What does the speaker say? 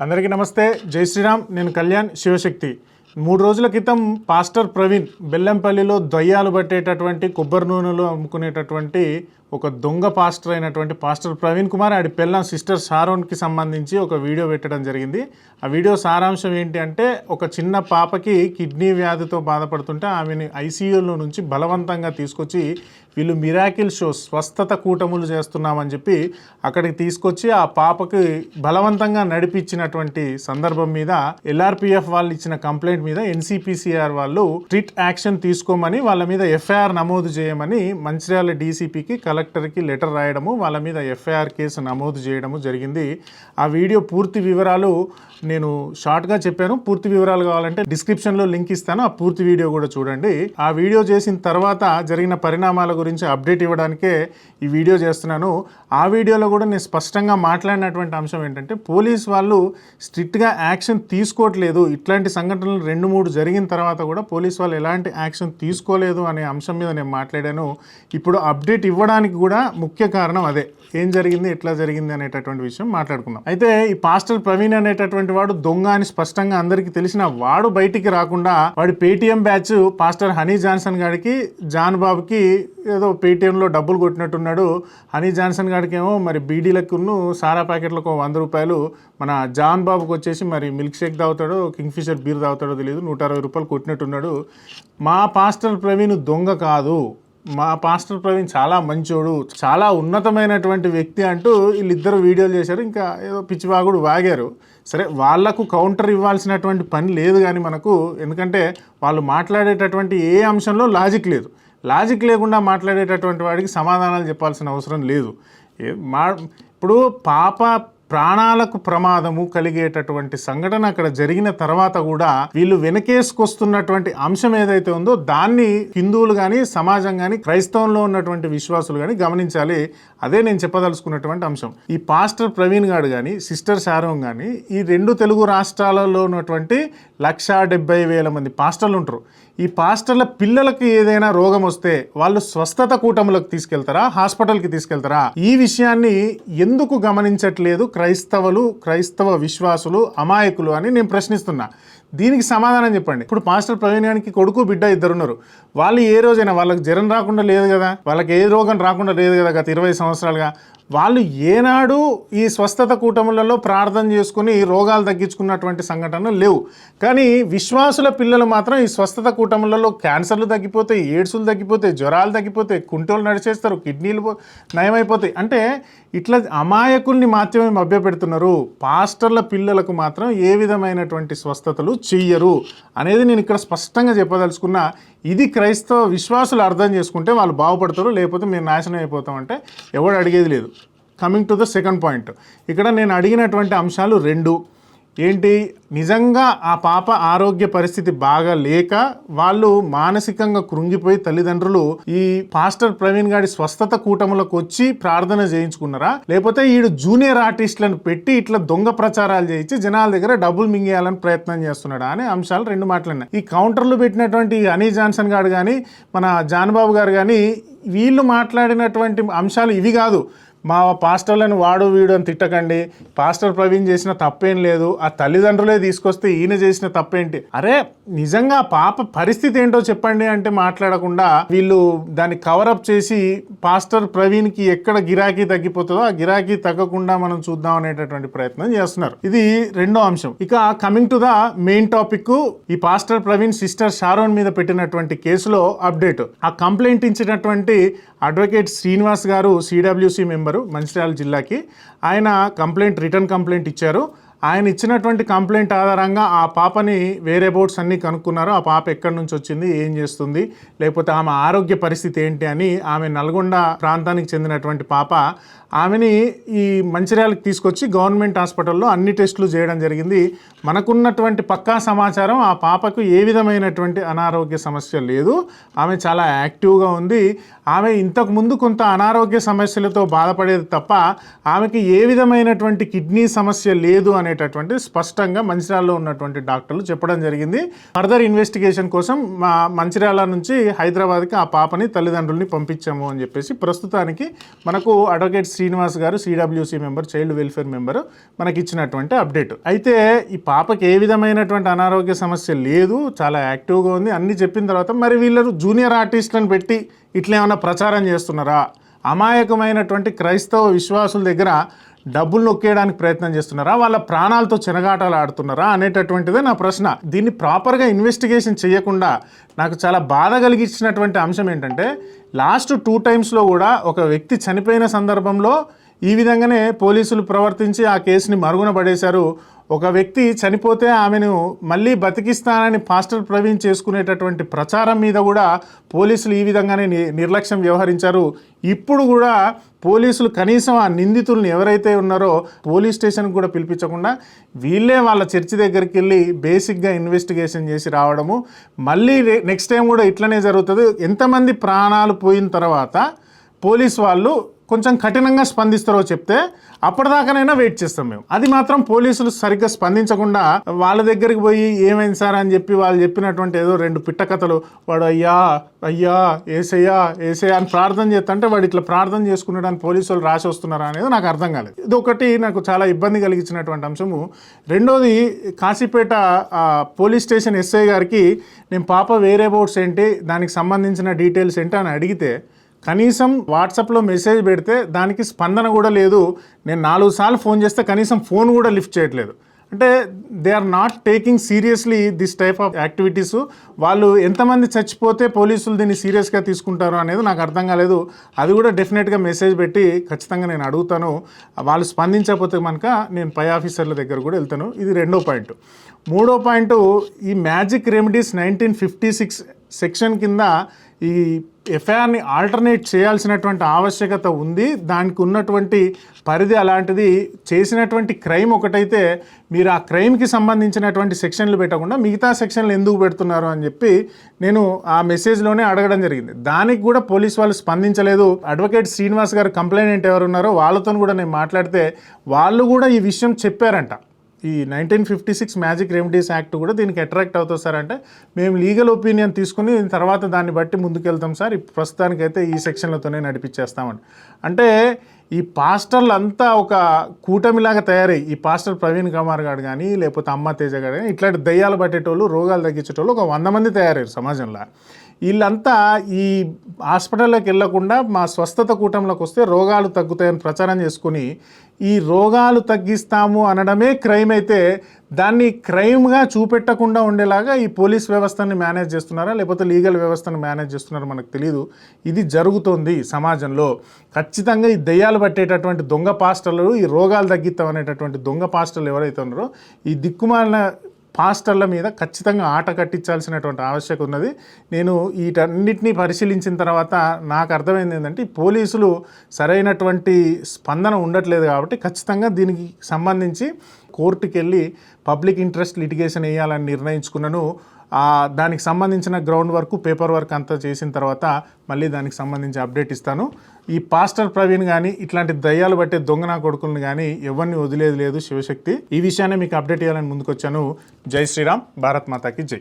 అందరికీ నమస్తే. జై శ్రీరామ్. నేను కళ్యాణ్ శివశక్తి. మూడు రోజుల క్రితం పాస్టర్ ప్రవీణ్ బెల్లంపల్లిలో దయ్యాలు పట్టేటటువంటి కొబ్బరి నూనెలు అమ్ముకునేటటువంటి ఒక దొంగ పాస్టర్ అయినటువంటి పాస్టర్ ప్రవీణ్ కుమార్ ఆడి పెళ్ళం సిస్టర్ షారోన్కి సంబంధించి ఒక వీడియో పెట్టడం జరిగింది. ఆ వీడియో సారాంశం ఏంటి అంటే ఒక చిన్న పాపకి కిడ్నీ వ్యాధితో బాధపడుతుంటే ఆమెని ఐసీయూలో నుంచి బలవంతంగా తీసుకొచ్చి వీళ్ళు మిరాకిల్ షో స్వస్థత కూటములు చేస్తున్నామని చెప్పి అక్కడికి తీసుకొచ్చి ఆ పాపకి బలవంతంగా నడిపించినటువంటి సందర్భం మీద ఎల్ఆర్పిఎఫ్ వాళ్ళు ఇచ్చిన కంప్లైంట్ మీద ఎన్సిపిసిఆర్ వాళ్ళు స్ట్రిక్ట్ యాక్షన్ తీసుకోమని వాళ్ళ మీద ఎఫ్ఐఆర్ నమోదు చేయమని మంచిర్యాల డీసీపీకి కలెక్టర్కి లెటర్ రాయడము వాళ్ళ మీద ఎఫ్ఐఆర్ కేసు నమోదు చేయడము జరిగింది. ఆ వీడియో పూర్తి వివరాలు నేను షార్ట్గా చెప్పాను. పూర్తి వివరాలు కావాలంటే డిస్క్రిప్షన్లో లింక్ ఇస్తాను. ఆ పూర్తి వీడియో కూడా చూడండి. ఆ వీడియో చేసిన తర్వాత జరిగిన పరిణామాల గురించి అప్డేట్ ఇవ్వడానికే ఈ వీడియో చేస్తున్నాను. ఆ వీడియోలో కూడా నేను స్పష్టంగా మాట్లాడినటువంటి అంశం ఏంటంటే పోలీస్ వాళ్ళు స్ట్రిక్ట్గా యాక్షన్ తీసుకోవట్లేదు. ఇట్లాంటి సంఘటనలు రెండు మూడు జరిగిన తర్వాత కూడా పోలీస్ వాళ్ళు ఎలాంటి యాక్షన్ తీసుకోలేదు అనే అంశం మీద నేను మాట్లాడాను. ఇప్పుడు అప్డేట్ ఇవ్వడానికి కూడా ముఖ్య కారణం అదే. ఏం జరిగింది ఎట్లా జరిగింది అనేటటువంటి విషయం మాట్లాడుకుందాం. అయితే ఈ పాస్టర్ ప్రవీణ్ అనేటటువంటి వాడు దొంగ అని స్పష్టంగా అందరికీ తెలిసిన వాడు బయటికి రాకుండా వాడి Paytm batch pastor Honey Johnson గారికి జాన్ బాబుకి ఏదో పేటిఎంలో డబ్బులు కొట్టినట్టున్నాడు. హనీ జాన్సన్ గారు ఏమో మరి బీడీలకును సారా ప్యాకెట్లకు వంద రూపాయలు మన జాన్ బాబుకి వచ్చేసి మరి మిల్క్ షేక్ తాగుతాడో కింగ్ ఫిషర్ బీర్ తాగుతాడో తెలియదు నూట అరవై రూపాయలు కొట్టినట్టున్నాడు. మా పాస్టర్ ప్రవీణ్ దొంగ కాదు. మా పాస్టర్ ప్రవీణ్ చాలా మంచోడు చాలా ఉన్నతమైనటువంటి వ్యక్తి అంటూ వీళ్ళిద్దరు వీడియోలు చేశారు. ఇంకా ఏదో పిచ్చివాగుడు వాగారు. సరే వాళ్ళకు కౌంటర్ ఇవ్వాల్సినటువంటి పని లేదు కానీ మనకు ఎందుకంటే వాళ్ళు మాట్లాడేటటువంటి ఏ అంశంలో లాజిక్ లేదు. లాజిక్ లేకుండా మాట్లాడేటటువంటి వాడికి సమాధానాలు చెప్పాల్సిన అవసరం లేదు. మా ఇప్పుడు పాప ప్రాణాలకు ప్రమాదము కలిగేటటువంటి సంఘటన అక్కడ జరిగిన తర్వాత కూడా వీళ్ళు వెనకేసుకొస్తున్నటువంటి అంశం ఏదైతే ఉందో దాన్ని హిందువులు కానీ సమాజం కానీ క్రైస్తవంలో ఉన్నటువంటి విశ్వాసులు కానీ గమనించాలి. అదే నేను చెప్పదలుచుకున్నటువంటి అంశం. ఈ పాస్టర్ ప్రవీణ్ గారు కానీ సిస్టర్ శారం కానీ ఈ రెండు తెలుగు రాష్ట్రాలలో ఉన్నటువంటి లక్షా డెబ్బై వేల మంది పాస్టర్లు ఉంటారు. ఈ పాస్టర్ల పిల్లలకి ఏదైనా రోగం వస్తే వాళ్ళు స్వస్థత కూటములకు తీసుకెళ్తారా? హాస్పిటల్కి తీసుకెళ్తారా? ఈ విషయాన్ని ఎందుకు గమనించట్లేదు? క్రైస్తవులు క్రైస్తవ విశ్వాసులు అమాయకులు అని నేను ప్రశ్నిస్తున్నా. దీనికి సమాధానం చెప్పండి. ఇప్పుడు పాస్టర్ ప్రవీణానికి కొడుకు బిడ్డ ఇద్దరు ఉన్నారు వాళ్ళు ఏ రోజైనా వాళ్ళకి జ్వరం రాకుండా లేదు కదా? వాళ్ళకి ఏ రోగం రాకుండా లేదు కదా గత ఇరవై సంవత్సరాలుగా? వాళ్ళు ఏనాడు ఈ స్వస్థత కూటములలో ప్రార్థన చేసుకుని రోగాలు తగ్గించుకున్నటువంటి సంఘటనలు లేవు. కానీ విశ్వాసుల పిల్లలు మాత్రం ఈ స్వస్థత కూటములలో క్యాన్సర్లు తగ్గిపోతాయి ఎయిడ్స్లు తగ్గిపోతాయి జ్వరాలు తగ్గిపోతాయి కుంటోలు నడిచేస్తారు కిడ్నీలు నయమైపోతాయి. అంటే ఇట్లా అమాయకుల్ని మాత్రమే మభ్యపెడుతున్నారు. పాస్టర్ల పిల్లలకు మాత్రం ఏ విధమైనటువంటి స్వస్థతలు చెయ్యరు అనేది నేను ఇక్కడ స్పష్టంగా చెప్పదలుచుకున్నా. ఇది క్రైస్తవ విశ్వాసులు అర్థం చేసుకుంటే వాళ్ళు బాగుపడతారు లేకపోతే మేము నాశనం అయిపోతామంటే ఎవడు అడిగేది లేదు. Coming to the second point ఇక్కడ నేను అడిగినటువంటి అంశాలు రెండు. ఏంటి? నిజంగా ఆ పాప ఆరోగ్య పరిస్థితి బాగా లేక వాళ్ళు మానసికంగా కృంగిపోయి తల్లిదండ్రులు ఈ పాస్టర్ ప్రవీణ్ గారి స్వస్థత కూటములకు వచ్చి ప్రార్థన చేయించుకున్నారా? లేకపోతే ఈడు జూనియర్ ఆర్టిస్టులను పెట్టి ఇట్లా దొంగ ప్రచారాలు చేయించి జనాల దగ్గర డబ్బులు మింగేయాలని ప్రయత్నం చేస్తున్నాడా అనే అంశాలు రెండు మాట్లాడినాయి. ఈ కౌంటర్లు పెట్టినటువంటి అనీ జాన్సన్ గారు కానీ మన జాన్బాబు గారు కానీ వీళ్ళు మాట్లాడినటువంటి అంశాలు ఇవి కాదు. మా పాస్టర్లను వాడు వీడు అని తిట్టకండి. పాస్టర్ ప్రవీణ్ చేసిన తప్పేం లేదు. ఆ తల్లిదండ్రులే తీసుకొస్తే ఈయన చేసిన తప్పేంటి? అరే నిజంగా పాప పరిస్థితి ఏంటో చెప్పండి అంటే మాట్లాడకుండా వీళ్ళు దాన్ని కవరప్ చేసి పాస్టర్ ప్రవీణ్కి ఎక్కడ గిరాకీ తగ్గిపోతుందో ఆ గిరాకీ తగ్గకుండా మనం చూద్దాం అనేటటువంటి ప్రయత్నం చేస్తున్నారు. ఇది రెండో అంశం. ఇక coming to the main topic ఈ పాస్టర్ ప్రవీణ్ సిస్టర్ షారోన్ మీద పెట్టినటువంటి కేసులో అప్డేట్ ఆ కంప్లైంట్ ఇచ్చినటువంటి అడ్వకేట్ శ్రీనివాస్ గారు సిడబ్ల్యూసి మెంబరు మంచిర్యాల జిల్లాకి. ఆయన కంప్లైంట్ రిటర్న్ కంప్లైంట్ ఇచ్చారు. ఆయన ఇచ్చినటువంటి కంప్లైంట్ ఆధారంగా ఆ పాపని వేరే బోర్డ్స్ అన్నీ కనుక్కున్నారు. ఆ పాప ఎక్కడి నుంచి వచ్చింది ఏం చేస్తుంది లేకపోతే ఆమె ఆరోగ్య పరిస్థితి ఏంటి అని ఆమె నల్గొండ ప్రాంతానికి చెందినటువంటి పాప ఆమెని ఈ మంచిర్యాలకు తీసుకొచ్చి గవర్నమెంట్ హాస్పిటల్లో అన్ని టెస్టులు చేయడం జరిగింది. మనకున్నటువంటి పక్కా సమాచారం ఆ పాపకు ఏ విధమైనటువంటి అనారోగ్య సమస్య లేదు. ఆమె చాలా యాక్టివ్గా ఉంది. ఆమె ఇంతకు ముందు కొంత అనారోగ్య సమస్యలతో బాధపడేది తప్ప ఆమెకి ఏ విధమైనటువంటి కిడ్నీ సమస్య లేదు అనేటటువంటి స్పష్టంగా మంచిర్యాలలో ఉన్నటువంటి డాక్టర్లు చెప్పడం జరిగింది. ఫర్దర్ ఇన్వెస్టిగేషన్ కోసం మా మంచిర్యాల నుంచి హైదరాబాద్కి ఆ పాపని తల్లిదండ్రుల్ని పంపించాము అని చెప్పేసి ప్రస్తుతానికి మనకు అడ్వకేట్స్ శ్రీనివాస్ గారు CWC member child welfare member మనకి ఇచ్చినటువంటి అప్డేట్. అయితే ఈ పాపకి ఏ విధమైనటువంటి అనారోగ్య సమస్య లేదు చాలా యాక్టివ్గా ఉంది అన్ని చెప్పిన తర్వాత మరి వీళ్ళు జూనియర్ ఆర్టిస్ట్లను పెట్టి ఇట్లా ఏమైనా ప్రచారం చేస్తున్నారా? అమాయకమైనటువంటి క్రైస్తవ విశ్వాసుల దగ్గర డబ్బులు నొక్కేయడానికి ప్రయత్నం చేస్తున్నారా? వాళ్ళ ప్రాణాలతో చెనగాటాలు ఆడుతున్నారా? అనేటటువంటిదే నా ప్రశ్న. దీన్ని ప్రాపర్గా ఇన్వెస్టిగేషన్ చేయకుండా నాకు చాలా బాధ కలిగించినటువంటి అంశం ఏంటంటే లాస్ట్ టూ టైమ్స్లో కూడా ఒక వ్యక్తి చనిపోయిన సందర్భంలో ఈ విధంగానే పోలీసులు ప్రవర్తించి ఆ కేసుని మరుగున పడేశారు. ఒక వ్యక్తి చనిపోతే ఆమెను మళ్ళీ బతికిస్తానని పాస్టర్ ప్రవీణ్ చేసుకునేటటువంటి ప్రచారం మీద కూడా పోలీసులు ఈ విధంగానే నిర్లక్ష్యం వ్యవహరించారు. ఇప్పుడు కూడా పోలీసులు కనీసం ఆ నిందితులను ఎవరైతే ఉన్నారో పోలీస్ స్టేషన్కి కూడా పిలిపించకుండా వీళ్ళే వాళ్ళ చర్చి దగ్గరికి వెళ్ళి బేసిక్గా ఇన్వెస్టిగేషన్ చేసి రావడము. మళ్ళీ నెక్స్ట్ టైం కూడా ఇట్లనే జరుగుతుంది. ఎంతమంది ప్రాణాలు పోయిన తర్వాత పోలీస్ వాళ్ళు కొంచెం కఠినంగా స్పందిస్తారో చెప్తే అప్పటిదాకానైనా వెయిట్ చేస్తాం మేము. అది మాత్రం పోలీసులు సరిగ్గా స్పందించకుండా వాళ్ళ దగ్గరికి పోయి ఏమైంది సార్ అని చెప్పి వాళ్ళు చెప్పినటువంటి ఏదో రెండు పిట్ట కథలు వాడు అయ్యా అయ్యా ఏసయ్యా ఏసయ్యా అని ప్రార్థన చేస్తుంటే వాడు ఇట్లా ప్రార్థన చేసుకునేదాన్ని పోలీసు వాళ్ళు రాసి వస్తున్నారా అనేది నాకు అర్థం కాలేదు. ఇది ఒకటి నాకు చాలా ఇబ్బంది కలిగించినటువంటి అంశము. రెండోది కాశీపేట పోలీస్ స్టేషన్ ఎస్ఐ గారికి నేను పాప వేరే బోర్డ్స్ ఏంటి దానికి సంబంధించిన డీటెయిల్స్ ఏంటి అని అడిగితే కనీసం వాట్సాప్లో మెసేజ్ పెడితే దానికి స్పందన కూడా లేదు. నేను నాలుగు సార్లు ఫోన్ చేస్తే కనీసం ఫోన్ కూడా లిఫ్ట్ చేయట్లేదు. అంటే they are not taking seriously this type of activities. వాళ్ళు ఎంతమంది చచ్చిపోతే పోలీసులు దీన్ని సీరియస్గా తీసుకుంటారు అనేది నాకు అర్థం కాలేదు. అది కూడా డెఫినెట్గా మెసేజ్ పెట్టి ఖచ్చితంగా నేను అడుగుతాను. వాళ్ళు స్పందించకపోతే కనుక నేను పై ఆఫీసర్ల దగ్గర కూడా వెళ్తాను. ఇది రెండో పాయింట్. మూడో పాయింట్ ఈ magic remedies nineteen fifty six section కింద ఈ ఎఫ్ఐఆర్ని ఆల్టర్నేట్ చేయాల్సినటువంటి ఆవశ్యకత ఉంది. దానికి ఉన్నటువంటి పరిధి అలాంటిది చేసినటువంటి క్రైమ్ ఒకటైతే మీరు ఆ క్రైమ్కి సంబంధించినటువంటి సెక్షన్లు పెట్టకుండా మిగతా సెక్షన్లు ఎందుకు పెడుతున్నారు అని చెప్పి నేను ఆ మెసేజ్లోనే అడగడం జరిగింది. దానికి కూడా పోలీస్ వాళ్ళు స్పందించలేదు. అడ్వకేట్ శ్రీనివాస్ గారు కంప్లైంట్ ఎవరు ఉన్నారో వాళ్ళతో కూడా నేను మాట్లాడితే వాళ్ళు కూడా ఈ విషయం చెప్పారంట. ఈ nineteen fifty six magic remedies act కూడా దీనికి అట్రాక్ట్ అవుతుంది సార్. అంటే మేము లీగల్ ఒపీనియన్ తీసుకుని తర్వాత దాన్ని బట్టి ముందుకెళ్తాం సార్. ఇప్పుడు ప్రస్తుతానికైతే ఈ సెక్షన్లతోనే నడిపించేస్తామని అంటే ఈ పాస్టర్లు అంతా ఒక కూటమిలాగా తయారై ఈ పాస్టర్ ప్రవీణ్ కుమార్ గారు కానీ లేకపోతే అమ్మ తేజ గారు కానీ ఇట్లాంటి దయ్యాలు పట్టేటోళ్ళు రోగాలు తగ్గించేటోళ్ళు ఒక వంద మంది తయారయ్యారు సమాజంలో. వీళ్ళంతా ఈ హాస్పిటల్లోకి వెళ్ళకుండా మా స్వస్థత కూటంలోకి వస్తే రోగాలు తగ్గుతాయని ప్రచారం చేసుకుని ఈ రోగాలు తగ్గిస్తాము అనడమే క్రైమ్ అయితే దాన్ని క్రైమ్గా చూపెట్టకుండా ఉండేలాగా ఈ పోలీస్ వ్యవస్థని మేనేజ్ చేస్తున్నారా? లేకపోతే లీగల్ వ్యవస్థను మేనేజ్ చేస్తున్నారో మనకు తెలియదు ఇది జరుగుతోంది సమాజంలో. ఖచ్చితంగా ఈ దయ్యాలు పట్టేటటువంటి దొంగ పాస్టర్లు ఈ రోగాలు తగ్గిస్తాం అనేటటువంటి దొంగ పాస్టర్లు ఎవరైతే ఉన్నారో ఈ దిక్కుమాలిన పాస్టర్ల మీద ఖచ్చితంగా ఆట కట్టించాల్సినటువంటి ఆవశ్యకత ఉన్నది. నేను వీటన్నిటిని పరిశీలించిన తర్వాత నాకు అర్థమైంది ఏంటంటే పోలీసులు సరైనటువంటి స్పందన ఉండట్లేదు కాబట్టి ఖచ్చితంగా దీనికి సంబంధించి కోర్టుకెళ్ళి పబ్లిక్ ఇంట్రెస్ట్ లిటిగేషన్ వేయాలని నిర్ణయించుకున్నాను. దానికి సంబంధించిన గ్రౌండ్ వర్క్ పేపర్ వర్క్ అంతా చేసిన తర్వాత మళ్ళీ దానికి సంబంధించి అప్డేట్ ఇస్తాను. ఈ పాస్టర్ ప్రవీణ్ కానీ ఇట్లాంటి దయ్యాలు బట్టే దొంగన కొడుకులను కానీ ఎవరిని వదిలేదు లేదు శివశక్తి. ఈ విషయాన్ని మీకు అప్డేట్ ఇవ్వాలని ముందుకొచ్చాను. జై శ్రీరామ్ భారత్ మాతాకి జై.